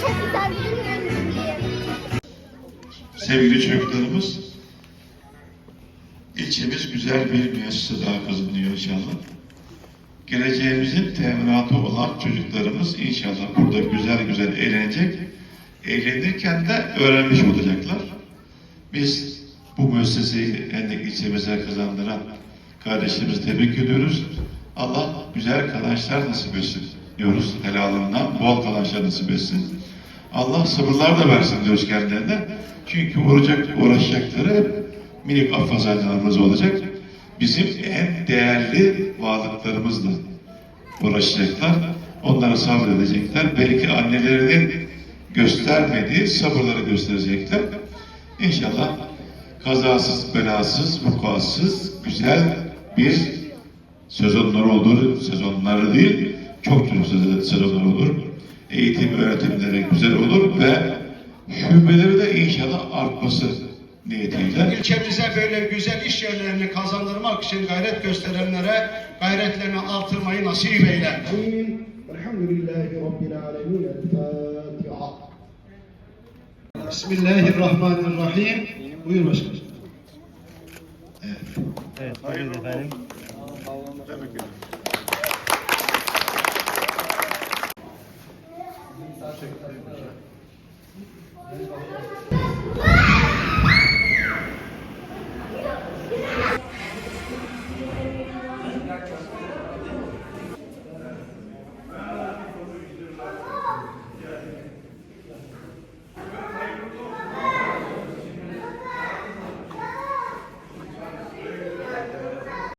çok güzel bir. Sevgili çocuklarımız, ilçemiz güzel bir müessese daha kazanıyor inşallah. Geleceğimizin teminatı olan çocuklarımız inşallah burada güzel güzel eğlenecek. Eğlenirken de öğrenmiş olacaklar. Biz bu müesseseyi Hendek ilçemize kazandıran kardeşlerimizi tebrik ediyoruz. Allah güzel kazançlar nasip etsin diyoruz. Helalından bol kazançlar nasip etsin. Allah sabırlar da versin diyoruz kendilerine. Çünkü uğraşacak, uğraşacakları minik affazadelerimiz olacak. Bizim en değerli varlıklarımızla uğraşacaklar. Onlara sabredecekler. Belki annelerinin göstermediği sabırları gösterecekler. İnşallah kazasız, belasız, vukuatsız, güzel bir sezonlar olur. Sezonları değil, çok çok sezonlar olur eğitim öğretimleri güzel olur ve şubeleri de inşallah artması niyetiyle. Ülkemize böyle güzel iş yerlerini kazandırmak için gayret gösterenlere gayretlerini artırmayı nasip eyle. Bismillahirrahmanirrahim. Buyur başkanım. Evet. Evet, buyurun efendim. şeklinde bir şey.